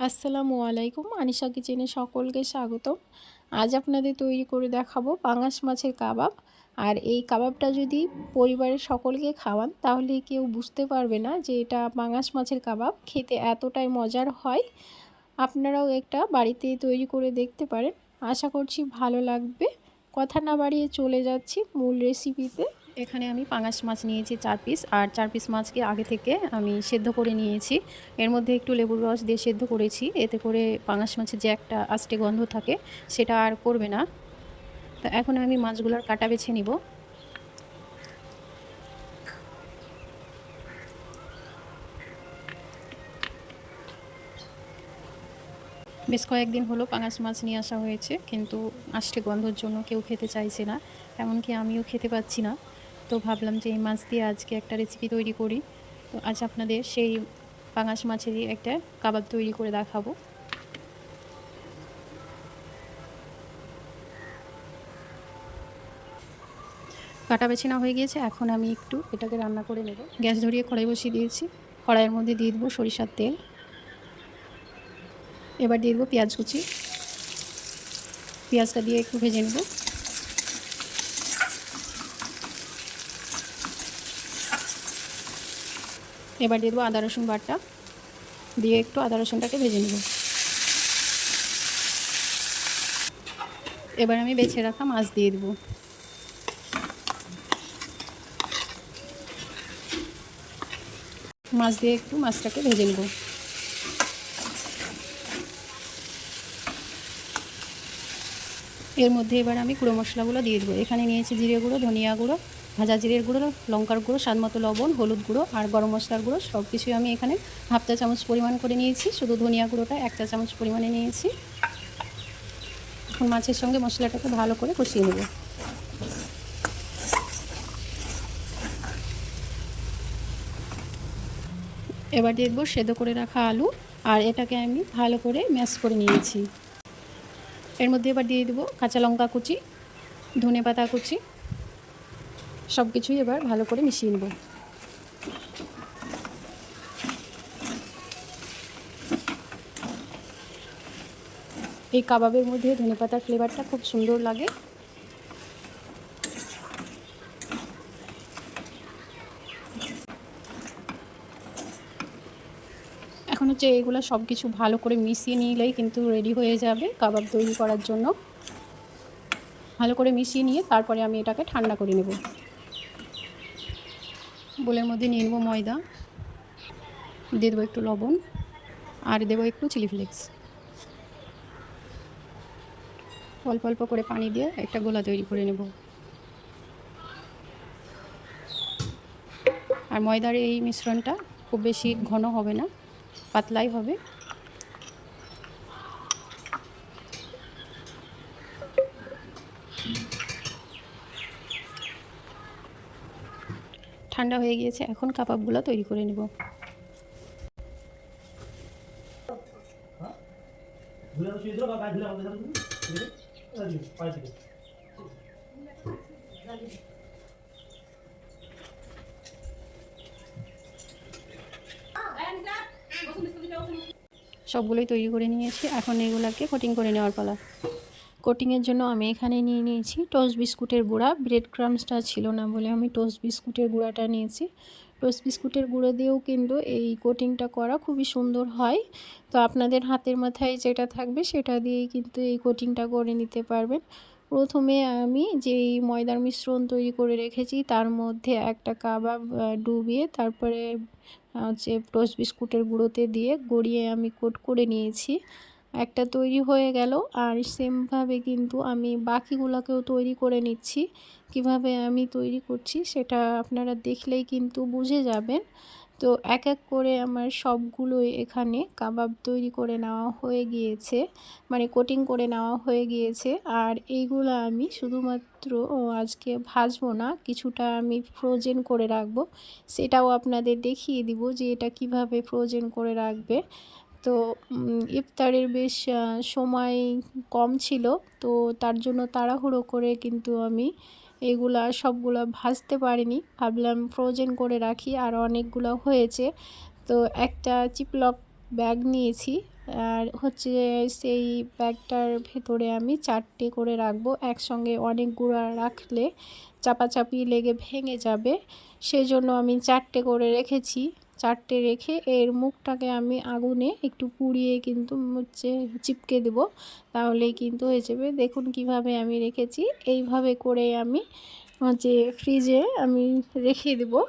আসসালামু আলাইকুম আনিশা কিচেনে সকলকে স্বাগতম। আজ আপনাদের তৈরি করে দেখাবো পাঙাশ মাছের কাবাব। আর এই কাবাবটা যদি পরিবারের সকলকে খাওয়ান, তাহলে কেউ বুঝতে পারবে না যে এটা পাঙাশ মাছের কাবাব। খেতে এতটাই মজার হয়। আপনারাও একটা বাড়িতে তৈরি করে দেখতে পারেন। আশা করছি ভালো লাগবে। কথা না বাড়িয়ে চলে যাচ্ছি মূল রেসিপিতে এখানে আমি পাঙাশ মাছ নিয়েছি চার পিস, আর চার পিস মাছকে আগে থেকে আমি সেদ্ধ করে নিয়েছি। এর মধ্যে একটু লেবুর রস দিয়ে সেদ্ধ করেছি, এতে করে পাঙাশ মাছের যে একটা আস্তে গন্ধ থাকে, সেটা আর করবে না। তো এখন আমি মাছগুলোর কাটা বেছে নিব। বেশ কয়েকদিন হলো পাঙাশ মাছ নিয়ে আসা হয়েছে, কিন্তু আষ্টে গন্ধর জন্য কেউ খেতে চাইছে না, এমনকি আমিও খেতে পাচ্ছি না। তো ভাবলাম যে এই মাছ দিয়ে আজকে একটা রেসিপি তৈরি করি। তো আজ আপনাদের সেই পাঙাশ মাছেরই একটা কাবাব তৈরি করে দেখাবো। কাটা বেছিনা হয়ে গিয়েছে, এখন আমি একটু এটাকে রান্না করে নেব। গ্যাস ধরিয়ে কড়াই বসিয়ে দিয়েছি। কড়াইয়ের মধ্যে দিয়ে দেবো সরিষার তেল। এবার দিয়ে দেবো পেঁয়াজ কুচি। পেঁয়াজটা দিয়ে একটু ভেজে নেব। এবার দিয়ে দেবো আদা রসুন বাটা। দিয়ে একটু আদা রসুনটাকে ভেজে নেব। এবার আমি বেছে রাখা মাছ দিয়ে দেবো। মাছ দিয়ে একটু মাছটাকে ভেজে নেব। এর মধ্যে এবার আমি গুঁড়ো মশলাগুলো দিয়ে দেবো। এখানে নিয়েছি জিরে গুঁড়ো, ধনিয়া গুঁড়ো ভাজা জিরের গুঁড়ো, লঙ্কার গুঁড়ো, স্বাদ মতো লবণ, হলুদ গুঁড়ো আর গরম মশলার গুঁড়ো সব কিছুই আমি এখানে হাফ চা চামচ পরিমাণ করে নিয়েছি। শুধু ধনিয়া গুঁড়োটা এক চা চামচ পরিমাণে নিয়েছি। এখন মাছের সঙ্গে মশলাটাকে ভালো করে কষিয়ে নেব। এবার দিয়ে দেবো সেদ্ধ করে রাখা আলু আর এটাকে আমি ভালো করে ম্যাশ করে নিয়েছি। এর মধ্যে এবার দিয়ে দেবো কাঁচা লঙ্কা কুচি ধনে পাতা কুচি সব কিছুই এবার ভালো করে মিশিয়ে নেব। এই কাবাবের মধ্যে ধনে পাতার ফ্লেভারটা খুব সুন্দর লাগে। এখন হচ্ছে এগুলো সব কিছু ভালো করে মিশিয়ে নিলেই কিন্তু রেডি হয়ে যাবে কাবাব তৈরি করার জন্য। ভালো করে মিশিয়ে নিয়ে তারপরে আমি এটাকে ঠান্ডা করে নেব। বোলের মধ্যে নিয়ে নেব ময়দা, দিয়ে দেবো একটু লবণ, আর দেবো একটু চিলি ফ্লেক্স। অল্প অল্প করে পানি দিয়ে একটা গোলা তৈরি করে নেব। আর ময়দার এই মিশ্রণটা খুব বেশি ঘন হবে না, পাতলাই হবে। ঠান্ডা হয়ে গিয়েছে, এখন কাবাবগুলো তৈরি করে নেব। সবগুলোই তৈরি করে নিয়েছি, এখন এগুলাকে কোটিং করে নেওয়ার পালা। কোটিংয়ের জন্য আমি এখানে নিয়ে নিয়েছি। টোস্ট বিস্কুটের গুঁড়া, ব্রেড ক্রামসটা ছিল না বলে আমি টোস্ট বিস্কুটের গুঁড়াটা নিয়েছি। টোস্ট বিস্কুটের গুঁড়ো দিয়েও কিন্তু এই কোটিংটা করা খুবই সুন্দর হয়। তো আপনাদের হাতের মাথায় যেটা থাকবে সেটা দিয়েই কিন্তু এই কোটিংটা করে নিতে পারবেন। প্রথমে আমি যেই ময়দার মিশ্রণ তৈরি করে রেখেছি তার মধ্যে একটা কাবাব ডুবিয়ে তারপরে হচ্ছে টোস্ট বিস্কুটের গুঁড়োতে দিয়ে গড়িয়ে আমি কোট করে নিয়েছি। একটা তৈরি হয়ে গেল আর সেমভাবে কিন্তু আমি বাকিগুলোকেও তৈরি করে নিচ্ছি। কীভাবে আমি তৈরি করছি সেটা আপনারা দেখলেই কিন্তু বুঝে যাবেন। তো এক এক করে আমার সবগুলোই এখানে কাবাব তৈরি করে নেওয়া হয়ে গিয়েছে মানে কোটিং করে নেওয়া হয়ে গিয়েছে। আর এইগুলো আমি শুধুমাত্র আজকে ভাজবো না, কিছুটা আমি ফ্রোজেন করে রাখব। সেটাও আপনাদের দেখিয়ে দিব যে এটা কীভাবে ফ্রোজেন করে রাখবে। তো ইফতারের বেশ সময় কম ছিল। তো তার জন্য তাড়াহুড়ো করে কিন্তু আমি এগুলা, সবগুলো ভাজতে পারিনি। ভাবলাম ফ্রোজেন করে রাখি, আর অনেকগুলো হয়েছে। তো একটা চিপলক ব্যাগ নিয়েছি, আর হচ্ছে সেই ব্যাগটার ভেতরে আমি চারটে করে রাখব। একসঙ্গে অনেক গুঁড়া রাখলে চাপাচাপি লেগে ভেঙে যাবে। সেই জন্য আমি চারটে করে রেখেছি। চারটে রেখে এর মুখটাকে আমি আগুনে একটু পুড়িয়ে কিন্তু হচ্ছে চিপকে দেব। তাহলেই কিন্তু হয়ে যাবে। দেখুন কীভাবে আমি রেখেছি। এইভাবে করে আমি হচ্ছে ফ্রিজে আমি রেখে দেবো।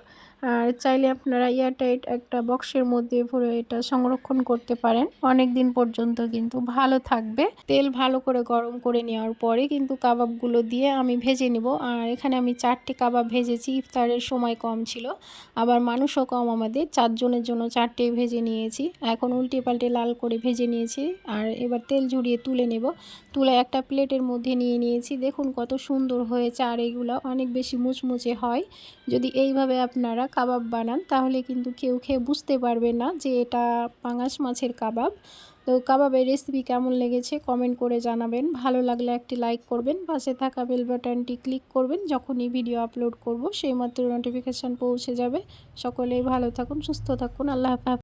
আর চাইলে আপনারা এয়ারটাইট একটা বক্সের মধ্যে ভরে এটা সংরক্ষণ করতে পারেন। অনেক দিন পর্যন্ত কিন্তু ভালো থাকবে। তেল ভালো করে গরম করে নেওয়ার পরে কিন্তু কাবাবগুলো দিয়ে আমি ভেজে নেব। আর এখানে আমি চারটে কাবাব ভেজেছি, ইফতারের সময় কম ছিল। আবার মানুষও কম আমাদের, চারজনের জন্য চারটে ভেজে নিয়েছি। এখন উল্টে পাল্টে লাল করে ভেজে নিয়েছি। আর এবার তেল ঝরিয়ে তুলে নেব। তুলে একটা প্লেটের মধ্যে নিয়ে নিয়েছি। দেখুন কত সুন্দর হয়েছে। আর এগুলো অনেক বেশি মুচমুচে হয়। যদি এইভাবে আপনারা কাবাব বানান, তাহলে কিন্তু কেউ খেয়ে বুঝতে পারবে না যে এটা পাঙাশ মাছের কাবাব। তো কাবাবের রেসিপি কেমন লেগেছে কমেন্ট করে জানাবেন। ভালো লাগলে একটি লাইক করবেন, পাশে থাকা বেল বাটনটি ক্লিক করবেন, যখনই ভিডিও আপলোড করব, সেই মাত্র নোটিফিকেশান পৌঁছে যাবে। সকলেই ভালো থাকুন, সুস্থ থাকুন, আল্লাহ হাফেজ।